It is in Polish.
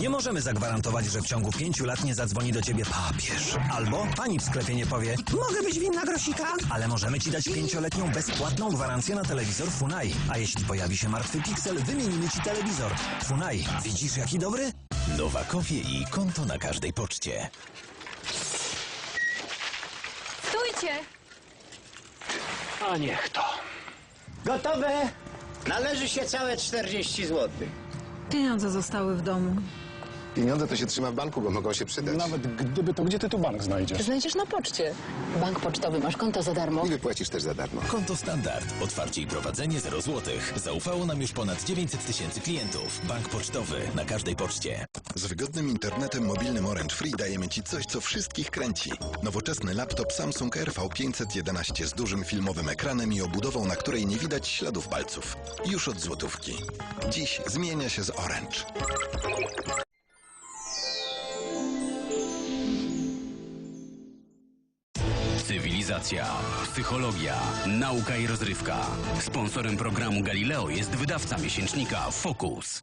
Nie możemy zagwarantować, że w ciągu pięciu lat nie zadzwoni do ciebie papież. Albo pani w sklepie nie powie, mogę być winna grosika? Ale możemy ci dać pięcioletnią bezpłatną gwarancję na telewizor Funai. A jeśli pojawi się martwy piksel, wymienimy ci telewizor. Funai, widzisz jaki dobry? Nowakowie i konto na każdej poczcie. Stójcie! A niech to. Gotowe! Należy się całe 40 zł. Pieniądze zostały w domu. Pieniądze to się trzyma w banku, bo mogą się przydać. Nawet gdyby to, gdzie ty tu bank znajdziesz? Znajdziesz na poczcie. Bank pocztowy, masz konto za darmo. I wypłacisz też za darmo. Konto standard. Otwarcie i prowadzenie 0 zł. Zaufało nam już ponad 900 tysięcy klientów. Bank pocztowy na każdej poczcie. Z wygodnym internetem mobilnym Orange Free dajemy Ci coś, co wszystkich kręci. Nowoczesny laptop Samsung RV511 z dużym filmowym ekranem i obudową, na której nie widać śladów palców. Już od złotówki. Dziś zmienia się z Orange. Cywilizacja, psychologia, nauka i rozrywka. Sponsorem programu Galileo jest wydawca miesięcznika Focus.